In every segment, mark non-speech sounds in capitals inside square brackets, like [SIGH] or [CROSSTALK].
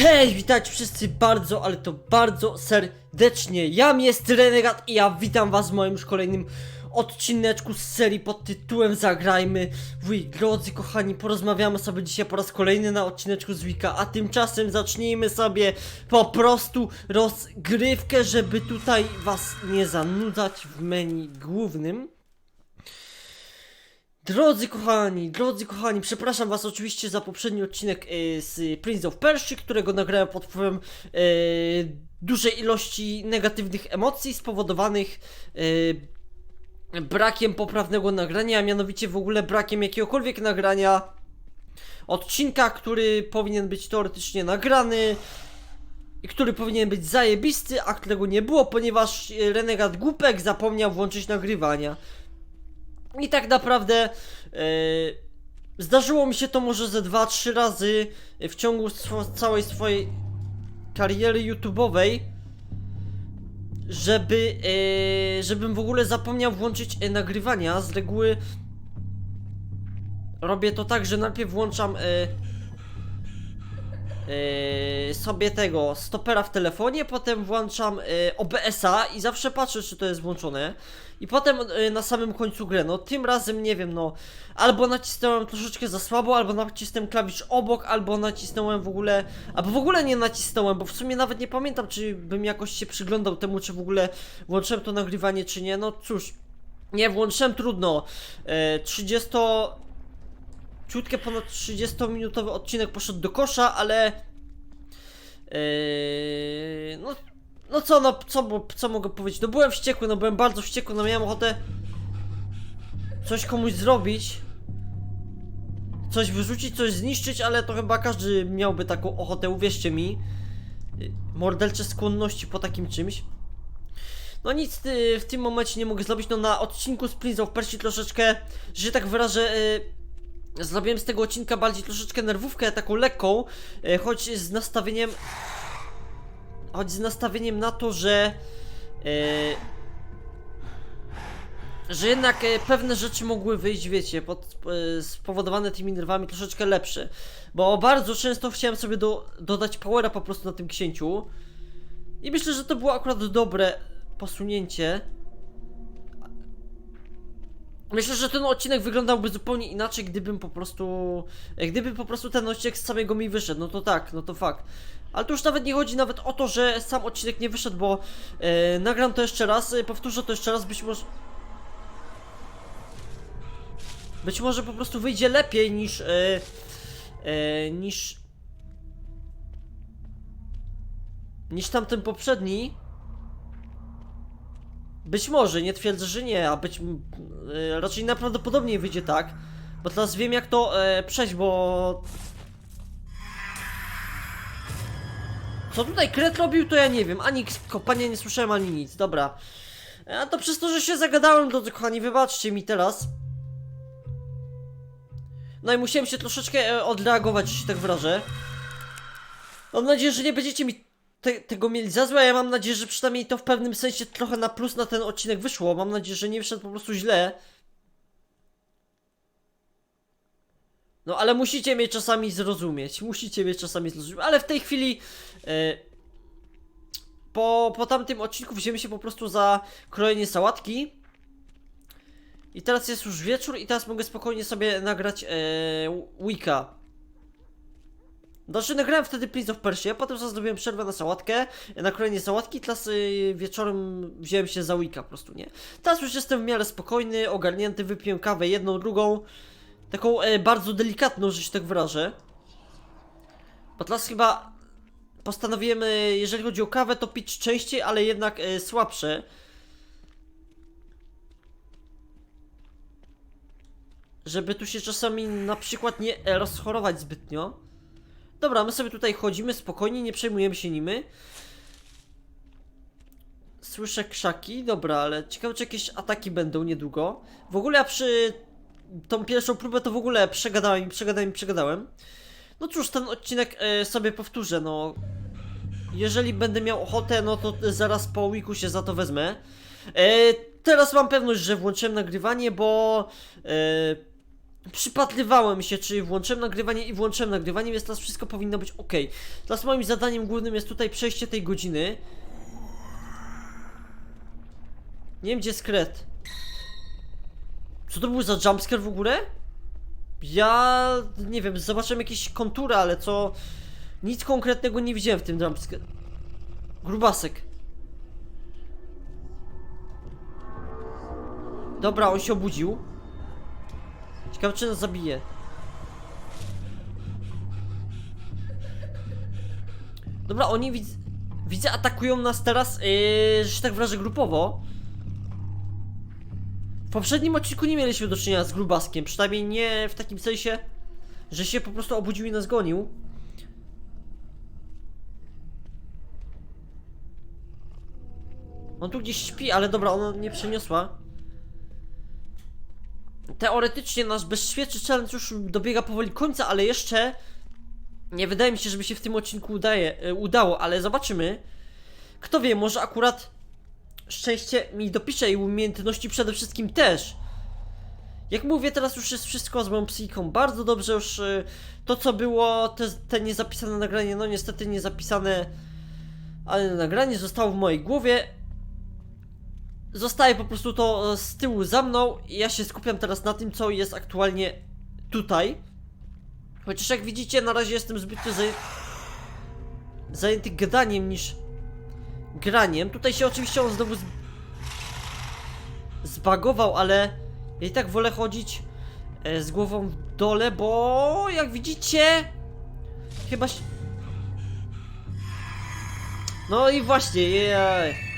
Cześć, witajcie wszyscy bardzo, ale to bardzo serdecznie. Jam jest Renegat i ja witam was w moim już kolejnym odcineczku z serii pod tytułem Zagrajmy Wii. Drodzy kochani, porozmawiamy sobie dzisiaj po raz kolejny na odcineczku z Wika, a tymczasem zacznijmy sobie po prostu rozgrywkę, żeby tutaj was nie zanudzać w menu głównym. Drodzy kochani, drodzy kochani, przepraszam was oczywiście za poprzedni odcinek e, z Prince of Persia, którego nagrałem pod wpływem e, dużej ilości negatywnych emocji spowodowanych e, brakiem poprawnego nagrania, a mianowicie w ogóle brakiem jakiegokolwiek nagrania odcinka, który powinien być teoretycznie nagrany i który powinien być zajebisty, a którego nie było, ponieważ Renegat Głupek zapomniał włączyć nagrywania. I tak naprawdę e, zdarzyło mi się to może ze 2-3 razy w ciągu swo- całej swojej kariery YouTube'owej, żeby, e, żebym w ogóle zapomniał włączyć e, nagrywania. Z reguły robię to tak, że najpierw włączam sobie tego stopera w telefonie, potem włączam OBS-a i zawsze patrzę, czy to jest włączone. I potem e, na samym końcu grę, no tym razem nie wiem, no albo nacisnąłem troszeczkę za słabo, albo nacisnąłem klawisz obok, albo nacisnąłem w ogóle, albo w ogóle nie nacisnąłem, bo w sumie nawet nie pamiętam, czy bym jakoś się przyglądał temu, czy w ogóle włączyłem to nagrywanie, czy nie, no cóż, nie włączyłem, trudno, e, 30, ciutkę ponad 30-minutowy odcinek poszedł do kosza, ale, e, no no co, no co, co mogę powiedzieć? No byłem wściekły, no byłem bardzo wściekły, no miałem ochotę coś komuś zrobić. Coś wyrzucić, coś zniszczyć, ale to chyba każdy miałby taką ochotę, uwierzcie mi. Mordercze skłonności po takim czymś. No nic y, w tym momencie nie mogę zrobić, no na odcinku z Prince of Persia troszeczkę, że tak wyrażę, y, zrobiłem z tego odcinka bardziej troszeczkę nerwówkę, taką lekką, y, choć z nastawieniem choć z nastawieniem na to, że e, że jednak e, pewne rzeczy mogły wyjść, wiecie, pod, e, spowodowane tymi nerwami troszeczkę lepsze. Bo bardzo często chciałem sobie do, dodać powera po prostu na tym księciu. I myślę, że to było akurat dobre posunięcie. Myślę, że ten odcinek wyglądałby zupełnie inaczej, gdybym po prostu. e, Gdyby po prostu ten odcinek z samego mi wyszedł. No to tak, no to fakt. Ale tu już nawet nie chodzi nawet o to, że sam odcinek nie wyszedł, bo e, nagram to jeszcze raz, e, powtórzę to jeszcze raz, być może. Być może po prostu wyjdzie lepiej niż. E, niż. niż tamten poprzedni. Być może, nie twierdzę, że nie, a być. raczej najprawdopodobniej wyjdzie tak. Bo teraz wiem jak to przejść, bo Co tutaj Kret robił, to ja nie wiem. Ani kopania nie słyszałem, ani nic. Dobra. A to przez to, że się zagadałem, drodzy kochani, wybaczcie mi teraz. No i musiałem się troszeczkę e, odreagować, się tak wyrażę. Mam nadzieję, że nie będziecie mi te, tego mieli za złe. Ja mam nadzieję, że przynajmniej to w pewnym sensie trochę na plus na ten odcinek wyszło. Mam nadzieję, że nie wyszedł po prostu źle. No ale musicie mnie czasami zrozumieć. Musicie mnie czasami zrozumieć. Ale w tej chwili. E, po, po tamtym odcinku wzięły się po prostu za krojenie sałatki. I teraz jest już wieczór i teraz mogę spokojnie sobie nagrać e, Wika. Znaczy nagrałem wtedy Prince of Persia, potem sobie zrobiłem przerwę na sałatkę, na krojenie sałatki, teraz y, wieczorem wziąłem się za Wika po prostu, nie? Teraz już jestem w miarę spokojny, ogarnięty, wypiłem kawę jedną, drugą. Taką e, bardzo delikatną, że się tak wyrażę. Teraz chyba postanowiłem, e, jeżeli chodzi o kawę, to pić częściej, ale jednak e, słabsze. Żeby tu się czasami na przykład nie e, rozchorować zbytnio. Dobra, my sobie tutaj chodzimy spokojnie, nie przejmujemy się nimi. Słyszę krzaki, dobra, ale ciekawe czy jakieś ataki będą niedługo. W ogóle ja przy tą pierwszą próbę to w ogóle przegadałem i przegadałem i przegadałem. No cóż, ten odcinek e, sobie powtórzę, no. Jeżeli będę miał ochotę, no to zaraz po weeku się za to wezmę. E, teraz mam pewność, że włączyłem nagrywanie, bo e, przypatrywałem się, czy włączyłem nagrywanie i włączyłem nagrywanie, więc teraz wszystko powinno być ok. Teraz moim zadaniem głównym jest tutaj przejście tej godziny. Nie wiem, gdzie jest. Co to był za jumpscare w ogóle? Ja nie wiem, zobaczyłem jakieś kontury, ale co. Nic konkretnego nie widziałem w tym jumpscare. Grubasek. Dobra, on się obudził. Ciekawe, czy nas zabije. Dobra, oni widz... widzę atakują nas teraz, yy, że się tak wyrażę, grupowo. W poprzednim odcinku nie mieliśmy do czynienia z grubaskiem, przynajmniej nie w takim sensie, że się po prostu obudził i nas gonił. On tu gdzieś śpi, ale dobra, ona nie przeniosła. Teoretycznie nasz bezświetny challenge już dobiega powoli końca, ale jeszcze nie wydaje mi się, żeby się w tym odcinku udaje, e, udało, ale zobaczymy. Kto wie, może akurat szczęście mi dopisze i umiejętności przede wszystkim też. Jak mówię, teraz już jest wszystko z moją psychiką bardzo dobrze, już y, to co było, te, te niezapisane nagranie, no niestety niezapisane, ale nagranie zostało w mojej głowie. Zostaje po prostu to e, z tyłu za mną i ja się skupiam teraz na tym, co jest aktualnie tutaj. Chociaż jak widzicie, na razie jestem zbytnio zaję... zajęty gadaniem niż graniem. Tutaj się oczywiście on znowu z... zbagował, ale ja i tak wolę chodzić e, z głową w dole, bo jak widzicie, chyba się... No i właśnie, jej.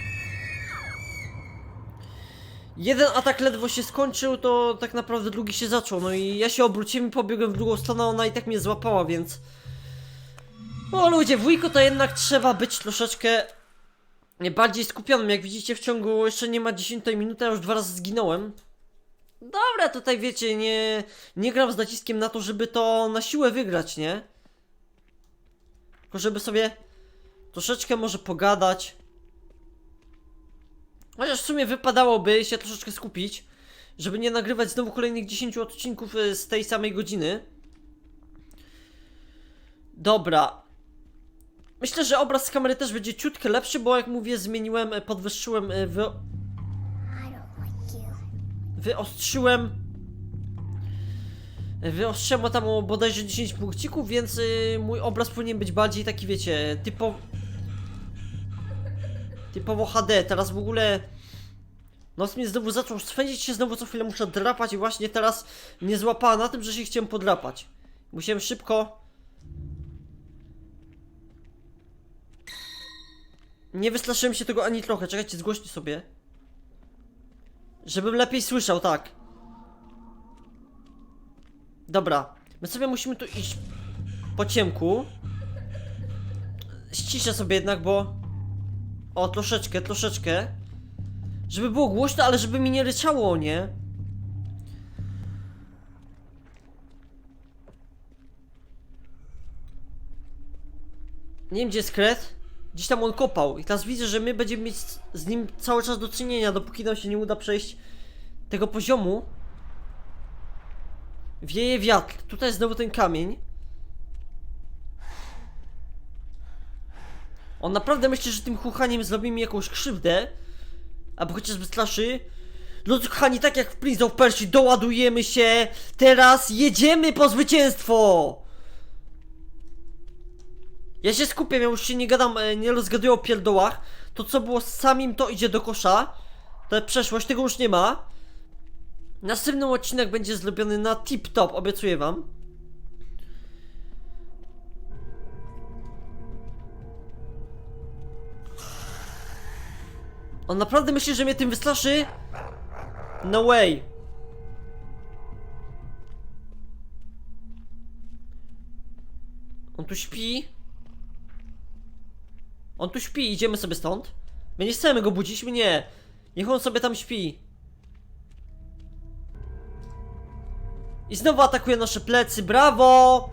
Jeden atak ledwo się skończył, to tak naprawdę drugi się zaczął. No i ja się obróciłem i pobiegłem w drugą stronę, ona i tak mnie złapała, więc... O ludzie, w Wiko to jednak trzeba być troszeczkę bardziej skupionym. Jak widzicie w ciągu jeszcze nie ma 10 minuty, a już dwa razy zginąłem. Dobra, tutaj wiecie, nie, nie gram z naciskiem na to, żeby to na siłę wygrać, nie? Tylko żeby sobie troszeczkę może pogadać. Chociaż w sumie wypadałoby się troszeczkę skupić, żeby nie nagrywać znowu kolejnych 10 odcinków y, z tej samej godziny. Dobra. Myślę, że obraz z kamery też będzie ciutkę lepszy, bo jak mówię, zmieniłem, y, podwyższyłem, y, wy... Wyostrzyłem wyostrzyłem tam bodajże 10 punkcików, więc y, mój obraz powinien być bardziej taki, wiecie, typo... typowo HD. Teraz w ogóle nos mnie znowu zaczął swędzić się, znowu co chwilę muszę drapać i właśnie teraz mnie złapała na tym, że się chciałem podrapać. Musiałem szybko... Nie wystraszyłem się tego ani trochę, czekajcie, zgłośnij sobie. Żebym lepiej słyszał, tak. Dobra, my sobie musimy tu iść po ciemku. Ściszę sobie jednak, bo... O, troszeczkę, troszeczkę. Żeby było głośno, ale żeby mi nie ryczało, nie? Nie wiem, gdzie jest kret. Gdzieś tam on kopał. I teraz widzę, że my będziemy mieć z- nim cały czas do czynienia, dopóki nam się nie uda przejść tego poziomu. Wieje wiatr. Tutaj jest znowu ten kamień. On naprawdę myśli, że tym chuchaniem zrobi mi jakąś krzywdę. Albo chociażby straszy. No kochani, tak jak w Prince of Persia, doładujemy się. Teraz jedziemy po zwycięstwo! Ja się skupiam, ja już się nie gadam, e, nie rozgaduję o pierdołach. To co było z samim to idzie do kosza. To przeszłość, tego już nie ma. Następny odcinek będzie zrobiony na tip-top, obiecuję wam. On naprawdę myśli, że mnie tym wystraszy? No way. On tu śpi. On tu śpi, idziemy sobie stąd. My nie chcemy go budzić, my nie. Niech on sobie tam śpi. I znowu atakuje nasze plecy, brawo!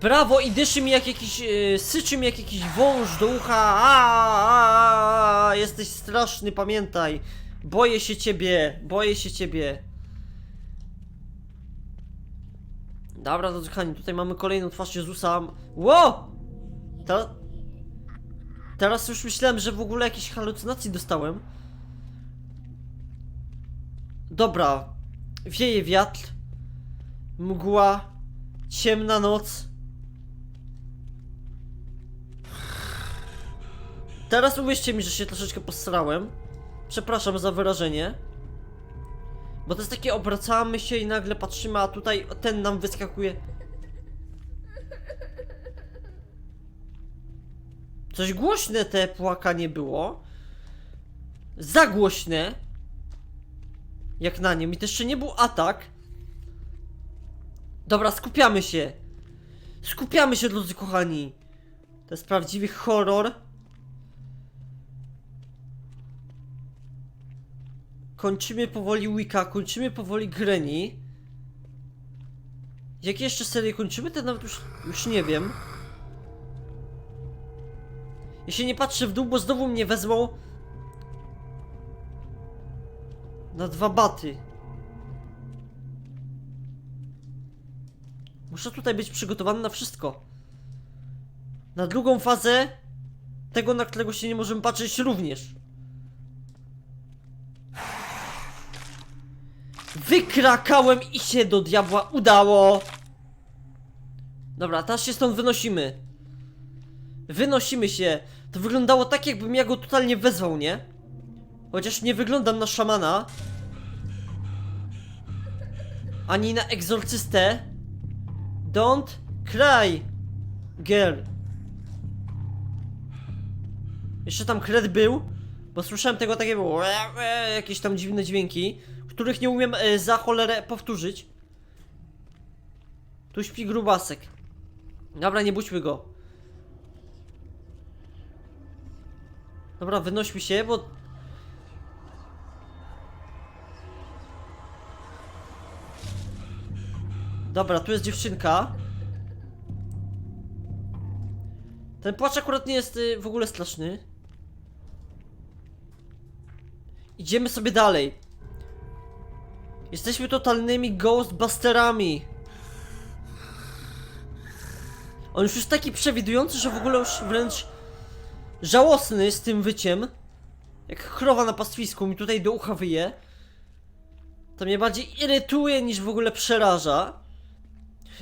Brawo i dyszy mi jak jakiś, yy, syczy mi jak jakiś wąż do ucha, a, jesteś straszny, pamiętaj. Boję się ciebie, boję się ciebie. Dobra, to kochani, tutaj mamy kolejną twarz Jezusa. Ło! Teraz... Teraz już myślałem, że w ogóle jakieś halucynacje dostałem. Dobra. Wieje wiatr. Mgła. Ciemna noc. Teraz uwierzcie mi, że się troszeczkę posrałem. Przepraszam za wyrażenie. Bo to jest takie, obracamy się i nagle patrzymy, a tutaj ten nam wyskakuje. Coś głośne te płakanie było. Za głośne. Jak na nim. I to jeszcze nie był atak. Dobra, skupiamy się. Skupiamy się, drodzy kochani. To jest prawdziwy horror. Kończymy powoli Wicca, kończymy powoli Granny. Jakie jeszcze serie kończymy? To nawet już, już nie wiem. Jeśli nie patrzę w dół, bo znowu mnie wezmą na dwa baty. Muszę tutaj być przygotowany na wszystko. Na drugą fazę tego, na którego się nie możemy patrzeć również. Wykrakałem i się do diabła udało. Dobra, teraz się stąd wynosimy. Wynosimy się. To wyglądało tak, jakbym ja go totalnie wezwał, nie? Chociaż nie wyglądam na szamana. Ani na egzorcystę. Don't cry, girl. Jeszcze tam kred był, bo słyszałem tego takiego jakieś tam dziwne dźwięki, których nie umiem e, za cholerę powtórzyć. Tu śpi grubasek. Dobra, nie budźmy go. Dobra, wynośmy się, bo... Dobra, tu jest dziewczynka. Ten płacz akurat nie jest y, w ogóle straszny. Idziemy sobie dalej. Jesteśmy totalnymi ghostbusterami. On już jest taki przewidujący, że w ogóle już wręcz żałosny z tym wyciem. Jak krowa na pastwisku mi tutaj do ucha wyje. To mnie bardziej irytuje niż w ogóle przeraża.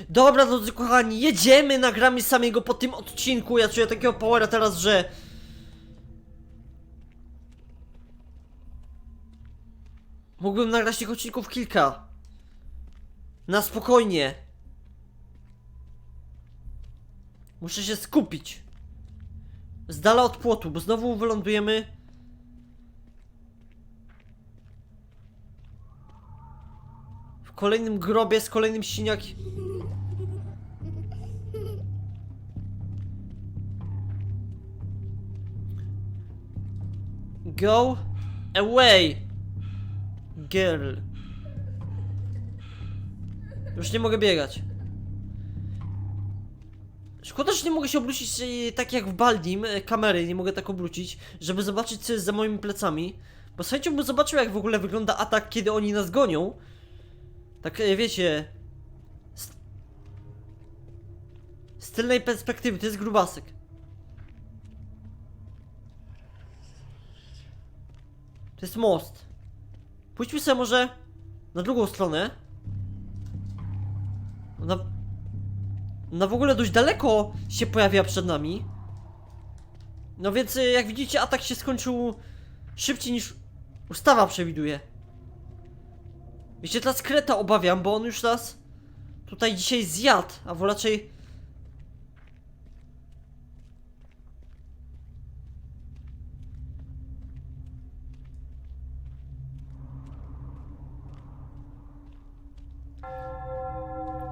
Dobra, drodzy kochani, jedziemy, nagramy samego po tym odcinku. Ja czuję takiego powera teraz, że... Mógłbym nagrać tych odcinków kilka. Na spokojnie. Muszę się skupić. Z dala od płotu, bo znowu wylądujemy. W kolejnym grobie z kolejnym siniakiem. Go away, girl. Już nie mogę biegać. Szkoda, że nie mogę się obrócić e, tak jak w Baldim, e, kamery, nie mogę tak obrócić, żeby zobaczyć co jest za moimi plecami. Bo z chęcią bym zobaczył jak w ogóle wygląda atak, kiedy oni nas gonią. Tak e, wiecie... Z, z tylnej perspektywy, to jest grubasek. To jest most. Pójdźmy sobie może na drugą stronę. Na, na w ogóle dość daleko się pojawia przed nami. No więc y, jak widzicie atak się skończył szybciej niż ustawa przewiduje. Wiecie, teraz Kreta obawiam, bo on już nas tutaj dzisiaj zjadł, a bo raczej...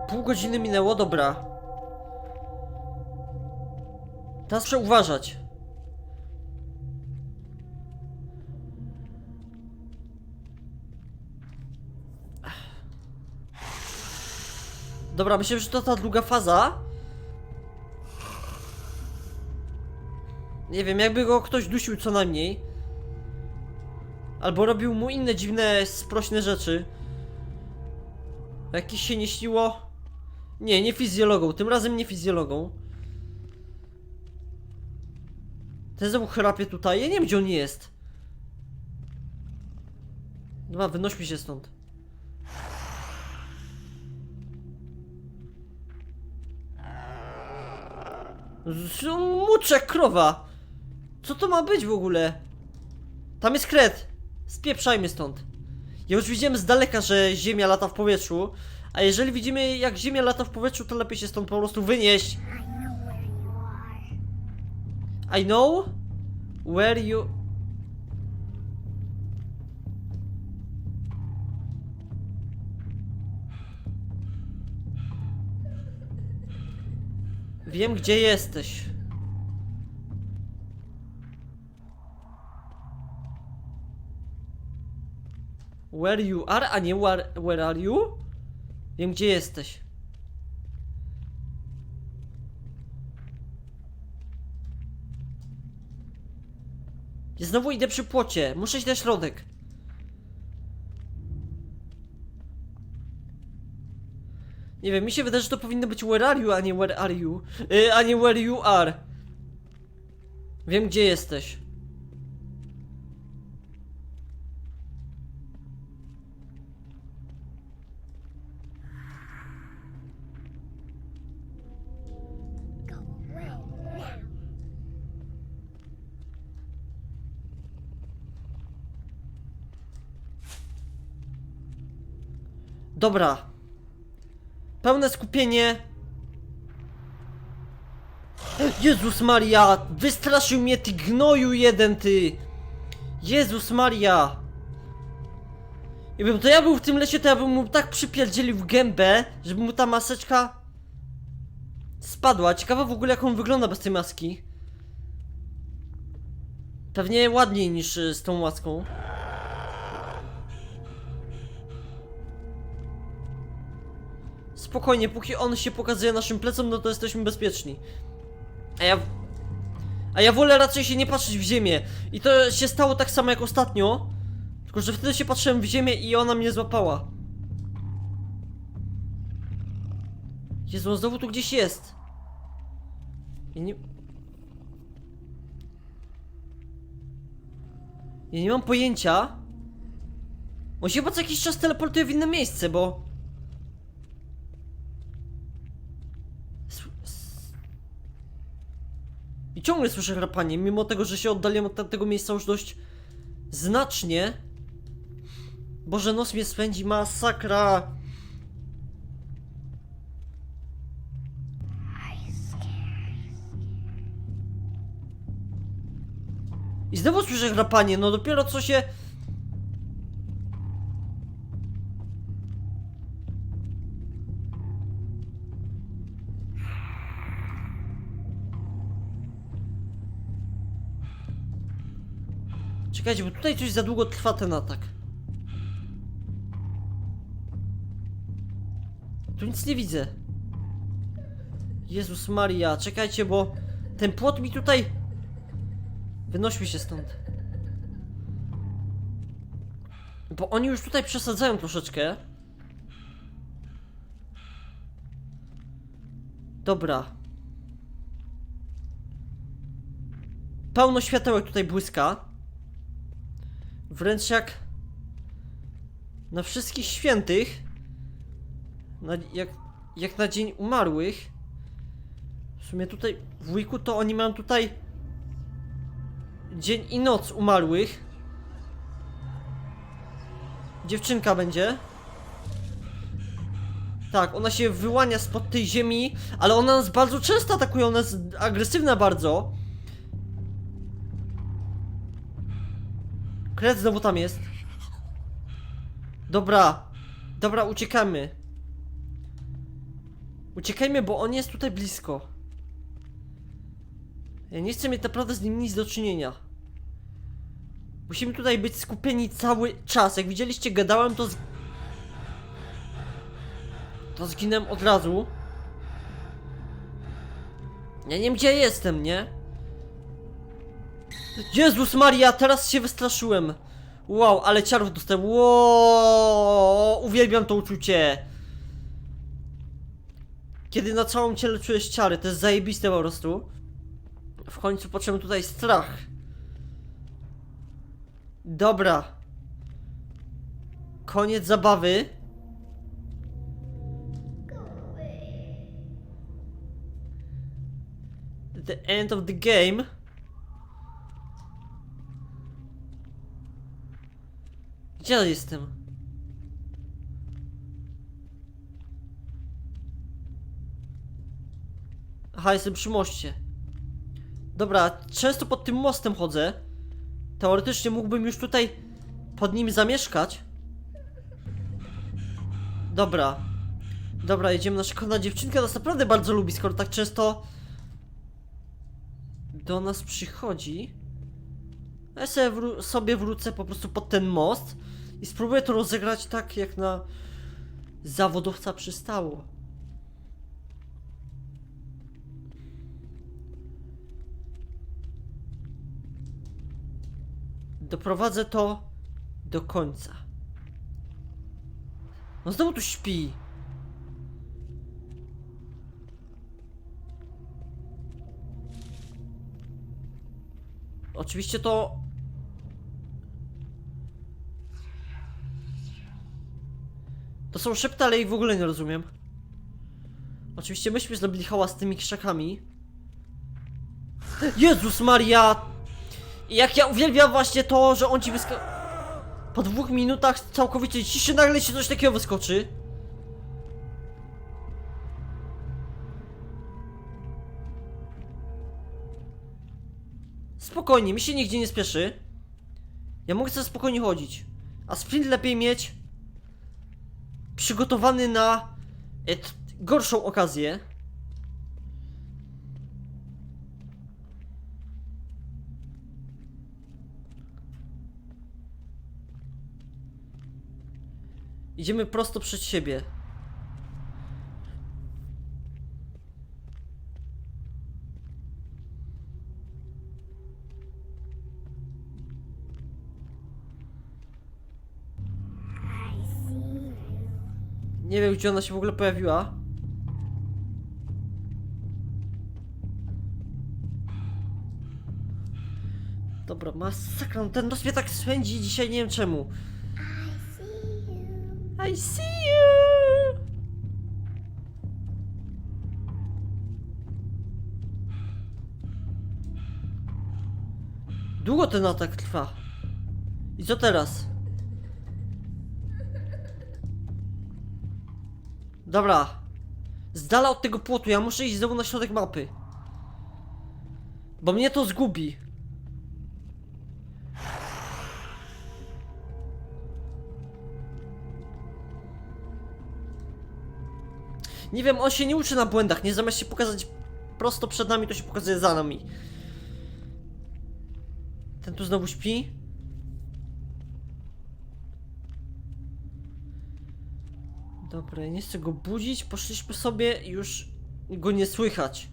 Pół godziny minęło, dobra. Teraz muszę uważać. Dobra, myślę, że to ta druga faza. Nie wiem, jakby go ktoś dusił co najmniej. Albo robił mu inne dziwne, sprośne rzeczy. Jakieś się nie śniło. Nie, nie fizjologą, tym razem nie fizjologą. Ten znowu chrapie tutaj, ja nie wiem gdzie on jest. Dobra, wynośmy się stąd. Z- Mucze krowa! Co to ma być w ogóle? Tam jest kret! Spieprzajmy stąd. Ja już widziałem z daleka, że Ziemia lata w powietrzu, a jeżeli widzimy jak Ziemia lata w powietrzu, to lepiej się stąd po prostu wynieść. I know where you... Wiem gdzie jesteś. Where you are, a nie where, where are you? Wiem gdzie jesteś. Znowu idę przy płocie. Muszę iść na środek. Nie wiem, mi się wydaje, że to powinno być where are you, a nie where are you. Yy, a nie where you are. Wiem gdzie jesteś. Dobra. Pełne skupienie. Jezus Maria! Wystraszył mnie ty gnoju jeden ty! Jezus Maria! I bym to ja był w tym lesie, to ja bym mu tak przypierdzielił w gębę, żeby mu ta maseczka spadła. Ciekawe w ogóle jak on wygląda bez tej maski. Pewnie ładniej niż y, z tą łaską. Spokojnie, póki on się pokazuje naszym plecom, no to jesteśmy bezpieczni. A ja... A ja wolę raczej się nie patrzeć w ziemię. I to się stało tak samo jak ostatnio. Tylko, że wtedy się patrzyłem w ziemię i ona mnie złapała. Jezu, on znowu tu gdzieś jest. Ja nie... Ja nie mam pojęcia. On się chyba co jakiś czas teleportuje w inne miejsce, bo... ciągle słyszę chrapanie, mimo tego, że się oddaliłem od tego miejsca już dość znacznie. Boże, nos mnie swędzi, masakra. I znowu słyszę chrapanie, no dopiero co się... Czekajcie, bo tutaj coś za długo trwa ten atak. Tu nic nie widzę. Jezus Maria, czekajcie, bo ten płot mi tutaj... Wynośmy się stąd. Bo oni już tutaj przesadzają troszeczkę. Dobra. Pełno światełek tutaj błyska. Wręcz jak na wszystkich świętych. Na, jak, jak na dzień umarłych. W sumie tutaj w wujku to oni mają tutaj dzień i noc umarłych. Dziewczynka będzie. Tak, ona się wyłania spod tej ziemi, ale ona nas bardzo często atakuje, ona jest agresywna bardzo. Kret znowu tam jest. Dobra. Dobra, uciekamy. Uciekajmy, bo on jest tutaj blisko. Ja nie chcę mieć naprawdę z nim nic do czynienia. Musimy tutaj być skupieni cały czas. Jak widzieliście, gadałem, to z... To zginąłem od razu. Ja nie wiem, gdzie jestem, nie? Jezus Maria, teraz się wystraszyłem. Wow, ale ciarów dostałem. Wow, uwielbiam to uczucie. kiedy na całym ciele czujesz ciary, to jest zajebiste po prostu. W końcu poczułem tutaj strach. Dobra. Koniec zabawy. The end of the game. Gdzie ja jestem? Aha, jestem przy moście. Dobra, często pod tym mostem chodzę. Teoretycznie mógłbym już tutaj pod nim zamieszkać. Dobra. Dobra, jedziemy na szkolna dziewczynka nas naprawdę bardzo lubi, skoro tak często do nas przychodzi. Ja sobie, wró- sobie wrócę po prostu pod ten most i spróbuję to rozegrać tak, jak na zawodowca przystało. Doprowadzę to do końca. No znowu tu śpi. Oczywiście to. To są szepty, ale ich w ogóle nie rozumiem. Oczywiście myśmy zrobili hałas z tymi krzakami. Jezus Maria! Jak ja uwielbiam właśnie to, że on ci wyska... Po dwóch minutach całkowicie ciszy nagle się coś takiego wyskoczy. Spokojnie, mi się nigdzie nie spieszy. Ja mogę sobie spokojnie chodzić. A sprint lepiej mieć przygotowany na e, gorszą okazję. Idziemy prosto przed siebie. Wiem, gdzie ona się w ogóle pojawiła. Dobra, masakra, no ten nos mnie tak swędzi dzisiaj, nie wiem czemu. I see you! Długo ten atak trwa. I co teraz? Dobra. Z dala od tego płotu, ja muszę iść znowu na środek mapy. Bo mnie to zgubi. Nie wiem, on się nie uczy na błędach, nie zamiast się pokazać prosto przed nami, to się pokazuje za nami. Ten tu znowu śpi? Dobra, nie chcę go budzić, poszliśmy sobie już go nie słychać.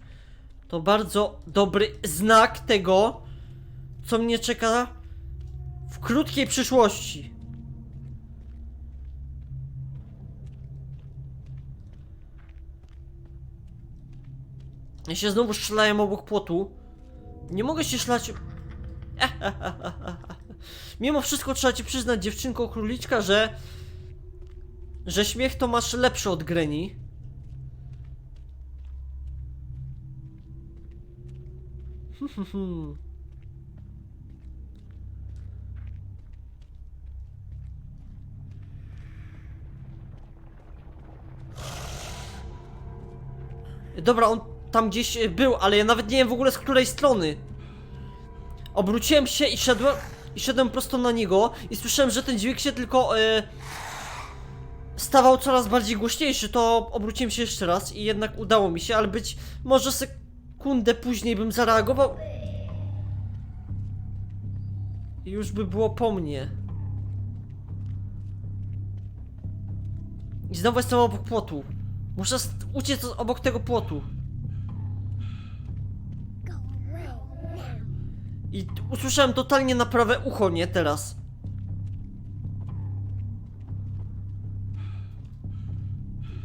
To bardzo dobry znak tego, co mnie czeka w krótkiej przyszłości. Ja się znowu strzelają obok płotu. Nie mogę się szlać. [LAUGHS] Mimo wszystko trzeba ci przyznać, dziewczynko króliczka, że. Że śmiech to masz lepszy od Greni. [LAUGHS] Dobra, on tam gdzieś był, ale ja nawet nie wiem w ogóle z której strony. Obróciłem się i szedłem, i szedłem prosto na niego i słyszałem, że ten dźwięk się tylko e, stawał coraz bardziej głośniejszy, to obróciłem się jeszcze raz i jednak udało mi się, ale być może sekundę później bym zareagował i już by było po mnie. I znowu jestem obok płotu. Muszę uciec obok tego płotu. I usłyszałem totalnie na prawe ucho, nie teraz.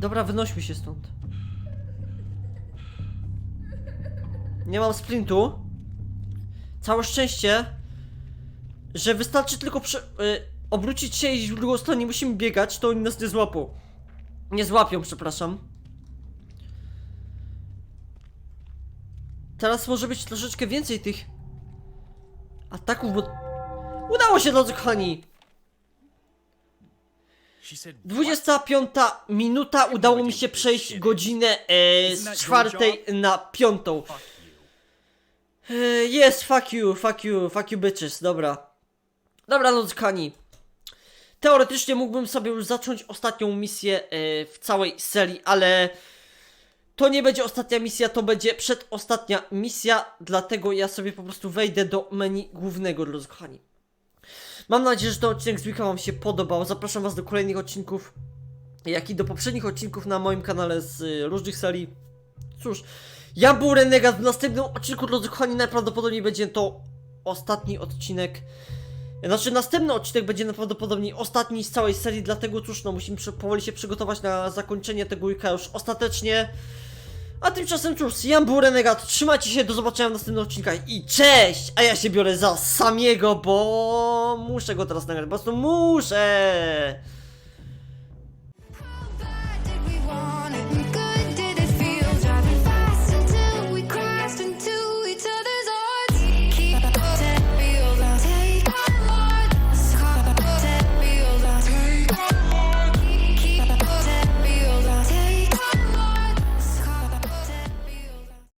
Dobra, wynośmy się stąd. nie mam sprintu. Całe szczęście, że wystarczy tylko y, obrócić się i iść w drugą stronę, nie musimy biegać, to oni nas nie złapią. Nie złapią, przepraszam. Teraz może być troszeczkę więcej tych ataków, bo udało się, drodzy kochani. She said, 25 minuta, udało mi się przejść godzinę e, z czwartej na piątą. E. Jest, fuck you, fuck you, fuck you bitches, dobra. Dobra, kochani. Teoretycznie mógłbym sobie już zacząć ostatnią misję e, w całej serii, ale to nie będzie ostatnia misja, to będzie przedostatnia misja, dlatego ja sobie po prostu wejdę do menu głównego, drodzy kochani. Mam nadzieję, że ten odcinek z Wika Wam się podobał. Zapraszam Was do kolejnych odcinków, jak i do poprzednich odcinków na moim kanale z y, różnych serii. Cóż, ja był Renegat w następnym odcinku, drodzy kochani, najprawdopodobniej będzie to ostatni odcinek. Znaczy, następny odcinek będzie najprawdopodobniej ostatni z całej serii, dlatego cóż, no musimy powoli się przygotować na zakończenie tego weeka już ostatecznie. A tymczasem cóż, ja był Renegat, trzymajcie się, do zobaczenia w następnych odcinkach i cześć! A ja się biorę za samiego, bo muszę go teraz nagrać, po prostu muszę!